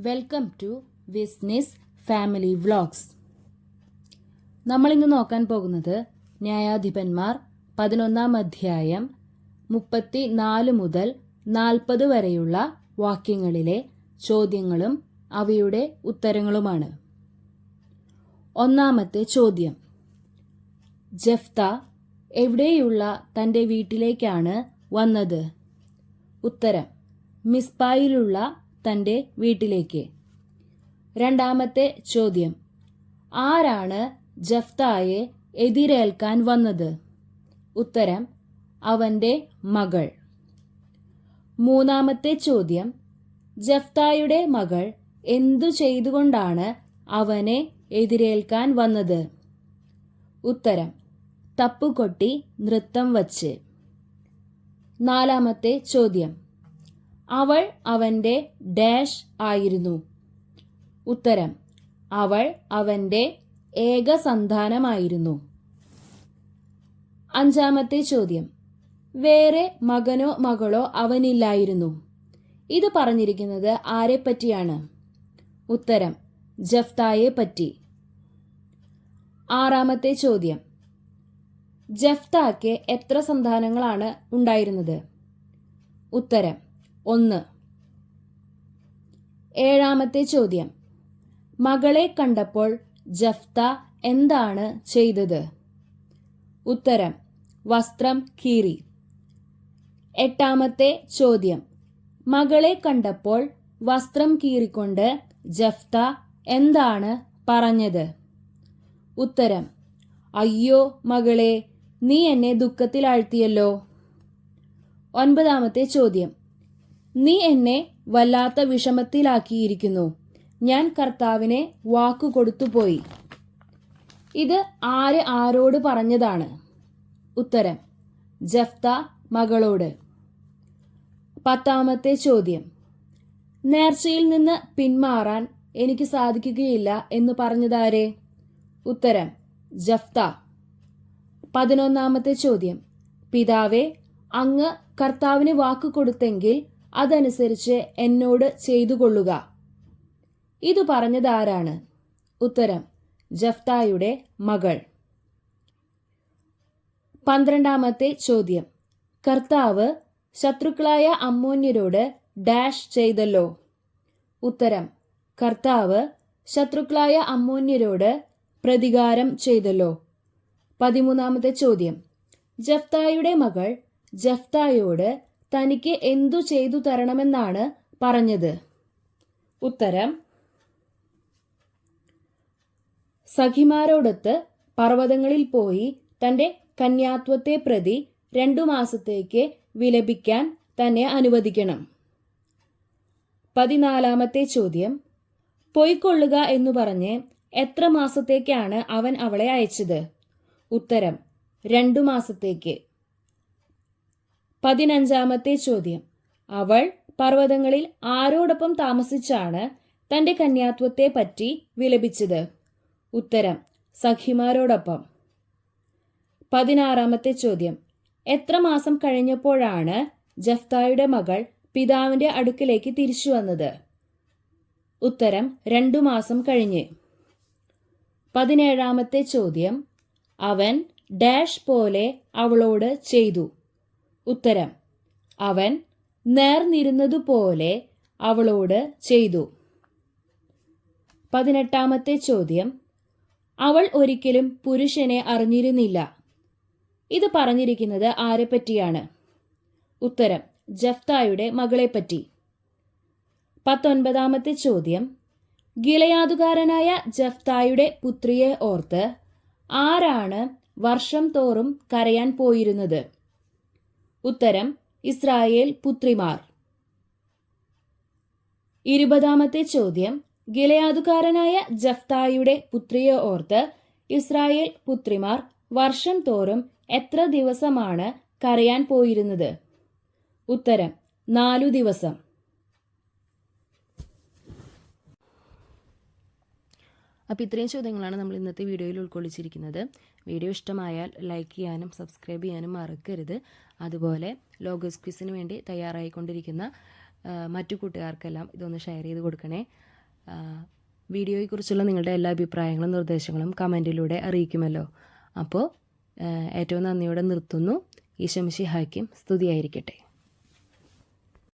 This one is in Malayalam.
വെൽക്കം ടു വിസ്നിസ് ഫാമിലി വ്ളോഗ്സ്. നമ്മളിന്ന് നോക്കാൻ പോകുന്നത് ന്യായാധിപന്മാർ പതിനൊന്നാം അധ്യായം മുപ്പത്തി നാല് മുതൽ നാൽപ്പത് വരെയുള്ള വാക്യങ്ങളിലെ ചോദ്യങ്ങളും അവയുടെ ഉത്തരങ്ങളുമാണ്. ഒന്നാമത്തെ ചോദ്യം. ജഫ്ത എവിടെയുള്ള തന്റെ വീട്ടിലേക്കാണ് വന്നത്? ഉത്തരം. മിസ്പായിലുള്ള തന്റെ വീട്ടിലേക്ക്. രണ്ടാമത്തെ ചോദ്യം. ആരാണ് ജഫ്തായെ എതിരേൽക്കാൻ വന്നത്? ഉത്തരം അവന്റെ മകൾ. മൂന്നാമത്തെ ചോദ്യം. ജഫ്തായുടെ മകൾ എന്തു ചെയ്തുകൊണ്ടാണ് അവനെ എതിരേൽക്കാൻ വന്നത്? ഉത്തരം തപ്പുകൊട്ടി നൃത്തം വച്ച്. നാലാമത്തെ ചോദ്യം. അവൾ അവന്റെ ഡാഷ് ആയിരുന്നു. ഉത്തരം അവൾ അവന്റെ ഏക സന്താനമായിരുന്നു. അഞ്ചാമത്തെ ചോദ്യം വേറെ മകനോ മകളോ അവനില്ലായിരുന്നു. ഇത് പറഞ്ഞിരിക്കുന്നത് ആരെപ്പറ്റിയാണ്? ഉത്തരം ജഫ്തായെ പറ്റി ആറാമത്തെ ചോദ്യം ജഫ്താക്ക് എത്ര സന്താനങ്ങളാണ് ഉണ്ടായിരുന്നത്? ഉത്തരം ഒന്ന്. ഏഴാമത്തെ ചോദ്യം. മകളെ കണ്ടപ്പോൾ ജഫ്ത എന്താണ് ചെയ്തത്? ഉത്തരം വസ്ത്രം കീറി. എട്ടാമത്തെ ചോദ്യം. മകളെ കണ്ടപ്പോൾ വസ്ത്രം കീറിക്കൊണ്ട് ജഫ്ത എന്താണ് പറഞ്ഞത്? ഉത്തരം അയ്യോ മകളെ നീ എന്നെ ദുഃഖത്തിലാഴ്ത്തിയല്ലോ. ഒൻപതാമത്തെ ചോദ്യം. നീ എന്നെ വല്ലാത്ത വിഷമത്തിലാക്കിയിരിക്കുന്നു. ഞാൻ കർത്താവിനെ വാക്കു കൊടുത്തുപോയി ഇത് ആര് ആരോട് പറഞ്ഞതാണ്? ഉത്തരം ജഫ്ത മകളോട്. പത്താമത്തെ ചോദ്യം നേർച്ചയിൽ നിന്ന് പിന്മാറാൻ എനിക്ക് സാധിക്കുകയില്ല എന്ന് പറഞ്ഞതാരെ? ഉത്തരം ജഫ്ത. പതിനൊന്നാമത്തെ ചോദ്യം പിതാവെ അങ്ങ് കർത്താവിന് വാക്ക് കൊടുത്തെങ്കിൽ അതനുസരിച്ച് എന്നോട് ചെയ്തു കൊള്ളുക ഇത് പറഞ്ഞതാരാണ്? ഉത്തരം ജഫ്തായുടെ മകൾ. പന്ത്രണ്ടാമത്തെ ചോദ്യം കർത്താവ് ശത്രുക്കളായ അമ്മോന്യരോട് ഡാഷ് ചെയ്തല്ലോ. ഉത്തരം കർത്താവ് ശത്രുക്കളായ അമ്മോന്യരോട് പ്രതികാരം ചെയ്തല്ലോ. പതിമൂന്നാമത്തെ ചോദ്യം ജഫ്തായുടെ മകൾ ജഫ്തായോട് തനിക്ക് എന്തു ചെയ്തു തരണമെന്നാണ് പറഞ്ഞത്. ഉത്തരം സഖിമാരോടൊത്ത് പർവതങ്ങളിൽ പോയി തന്റെ കന്യാത്വത്തെ പ്രതി രണ്ടു മാസത്തേക്ക് വിലപിക്കാൻ തന്നെ അനുവദിക്കണം. പതിനാലാമത്തെ ചോദ്യം പൊയ്ക്കൊള്ളുക എന്ന് പറഞ്ഞ് എത്ര മാസത്തേക്കാണ് അവൻ അവളെ അയച്ചത്? ഉത്തരം രണ്ടു മാസത്തേക്ക്. പതിനഞ്ചാമത്തെ ചോദ്യം. അവൾ പർവതങ്ങളിൽ ആരോടൊപ്പം താമസിച്ചാണ് തന്റെ കന്യാത്വത്തെ പറ്റി വിലപിച്ചത്. ഉത്തരം സഖിമാരോടൊപ്പം. പതിനാറാമത്തെ ചോദ്യം. എത്ര മാസം കഴിഞ്ഞപ്പോഴാണ് ജഫ്തായുടെ മകൾ പിതാവിന്റെ അടുക്കിലേക്ക് തിരിച്ചു വന്നത്? ഉത്തരം രണ്ടു മാസം കഴിഞ്ഞ്. പതിനേഴാമത്തെ ചോദ്യം. അവൻ ഡാഷ് പോലെ അവളോട് ചെയ്തു. ഉത്തരം. അവൻ നേർന്നിരുന്നതുപോലെ അവളോട് ചെയ്തു. പതിനെട്ടാമത്തെ ചോദ്യം. അവൾ ഒരിക്കലും പുരുഷനെ അറിഞ്ഞിരുന്നില്ല. ഇത് പറഞ്ഞിരിക്കുന്നത് ആരെപ്പറ്റിയാണ്? ഉത്തരം ജഫ്തായുടെ മകളെപ്പറ്റി. പത്തൊൻപതാമത്തെ ചോദ്യം. ഗിലയാതുകാരനായ ജഫ്തായുടെ പുത്രിയെ ഓർത്ത് ആരാണ് വർഷം തോറും കരയാൻ പോയിരുന്നത്? ഉത്തരം ഇസ്രായേൽ പുത്രിമാർ. ഇരുപതാമത്തെ ചോദ്യം ഗിലയാതുകാരനായ ജഫ്തായുടെ പുത്രിയെ ഓർത്ത് ഇസ്രായേൽ പുത്രിമാർ വർഷം തോറും എത്ര ദിവസമാണ് കരയാൻ പോയിരുന്നത്? ഉത്തരം നാലു ദിവസം. അപ്പോൾ ഇത്രയും ചോദ്യങ്ങളാണ് നമ്മൾ ഇന്നത്തെ വീഡിയോയിൽ ഉൾക്കൊള്ളിച്ചിരിക്കുന്നത്. വീഡിയോ ഇഷ്ടമായാൽ ലൈക്ക് ചെയ്യാനും സബ്സ്ക്രൈബ് ചെയ്യാനും മറക്കരുത്. അതുപോലെ ലോഗോസ് ക്വിസിന് വേണ്ടി തയ്യാറായിക്കൊണ്ടിരിക്കുന്ന മറ്റു കൂട്ടുകാർക്കെല്ലാം ഇതൊന്ന് ഷെയർ ചെയ്ത് കൊടുക്കണേ. വീഡിയോയെക്കുറിച്ചുള്ള നിങ്ങളുടെ എല്ലാ അഭിപ്രായങ്ങളും നിർദ്ദേശങ്ങളും കമന്റിലൂടെ അറിയിക്കുമല്ലോ. അപ്പോൾ ഏറ്റവും നന്ദിയോടെ നിർത്തുന്നു. ഈശംഷി ഹാക്കിം സ്തുതിയായിരിക്കട്ടെ.